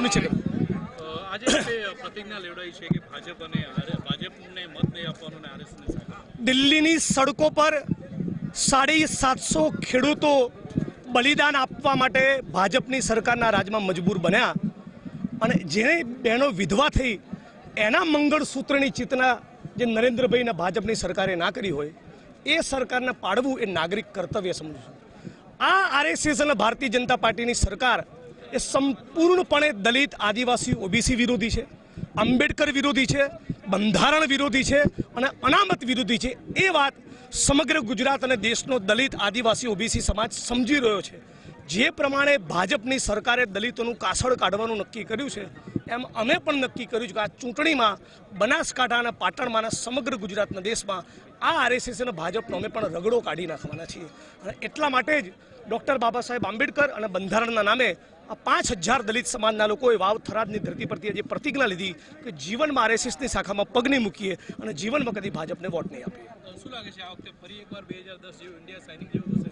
થોડું નીચે આજે પ્રતિજ્ઞા લેવડાવી છે કે ભાજપ અને ભાજપને મત નહીં આપવાનો અને આરએસને સાથ આપવાનો. દિલ્હીની સડકો પર સાડી સાતસો ખેડૂતો બલિદાન આપવા માટે ભાજપની સરકારના રાજમાં મજબૂર બન્યા. અને જેને બહેનો વિધવા થઈ એના મંગળસૂત્રની ચેતના જે નરેન્દ્રભાઈના ભાજપની સરકારે ના કરી હોય એ સરકારને પાડવું એ નાગરિક કર્તવ્ય સમજું છું આ આરએસએસ અને ભારતીય જનતા પાર્ટીની સરકાર એ સંપૂર્ણપણે દલિત આદિવાસી ઓબીસી વિરોધી છે, આંબેડકર વિરોધી છે, બંધારણ વિરોધી છે અને અનામત વિરોધી છે. એ વાત સમગ્ર ગુજરાત અને દેશનો દલિત આદિવાસી ઓબીસી સમાજ સમજી રહ્યો છે. જે પ્રમાણે ભાજપની સરકારે દલિતોનું કાસળ કાઢવાનું નક્કી કર્યું છે, એમ અમે પણ નક્કી કર્યું છે કે આ ચૂંટણીમાં બનાસકાંઠા અને પાટણમાંના સમગ્ર ગુજરાતના દેશમાં આ આરએસએસ અને ભાજપનો અમે પણ રગડો કાઢી નાખવાના છીએ. અને એટલા માટે જ ડૉક્ટર બાબા સાહેબ આંબેડકર અને બંધારણના નામે આ પાંચ હજાર દલિત સમાજના લોકોએ વાવ થરાદની ધરતી પરથી આજે પ્રતિજ્ઞા લીધી કે જીવનમાં આરએસએસની શાખામાં પગ નહીં મૂકીએ અને જીવનમાં કદી ભાજપને વોટ નહીં આપીએ. શું લાગે છે આ વખતે ફરી એકવાર બે હજાર દસ જેવું ઇન્ડિયા સાઇનિંગ જેવું થશે?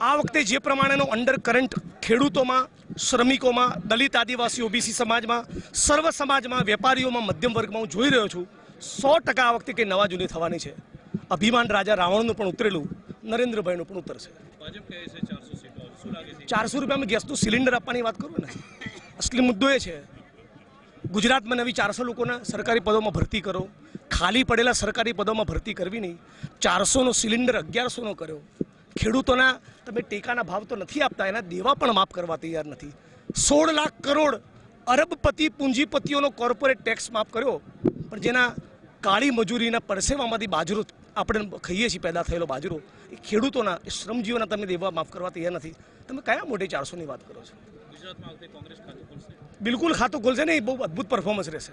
આ વખતે જે પ્રમાણેનો અંડર કરંટ ખેડૂતોમાં શ્રમિકોમાં દલિત આદિવાસી ઓબીસી સમાજમાં સર્વ સમાજમાં વેપારીઓમાં મધ્યમ વર્ગમાં હું જોઈ રહ્યો છું સો ટકા આ વખતે કંઈ નવા જૂની થવાની છે. અભિમાન રાજા રાવણનું પણ ઉતરેલું નરેન્દ્રભાઈનું પણ ઉતરશે. ભાજપ કહે છે ચારસો રૂપિયામાં ગેસનું સિલિન્ડર આપવાની વાત કરું ને? અસલી મુદ્દો એ છે, ગુજરાતમાં નવી ચારસો લોકોના સરકારી પદોમાં ભરતી કરો. ખાલી પડેલા સરકારી પદોમાં ભરતી કરવી નહીં. ચારસોનો સિલિન્ડર અગિયારસોનો કર્યો. ખેડૂતોના તમે ટેકાના ભાવ તો નથી આપતા, એના દેવા પણ માફ કરવા તૈયાર નથી. સોળ લાખ કરોડ અરબપતિ પૂંજીપતિઓનો કોર્પોરેટ ટેક્સ માફ કર્યો, પણ જેના કાળી મજૂરીના પરસેવામાંથી બાજરો આપણે ખાઈએ છીએ પેદા થયેલો બાજરો એ ખેડૂતોના એ શ્રમજીવીઓના તમે દેવા માફ કરવા તૈયાર નથી. તમે કયા મોટી ચારસોની વાત કરો છો? બિલકુલ ખાતું ખોલશે ને એ બહુ અદ્ભુત પરફોર્મન્સ રહેશે.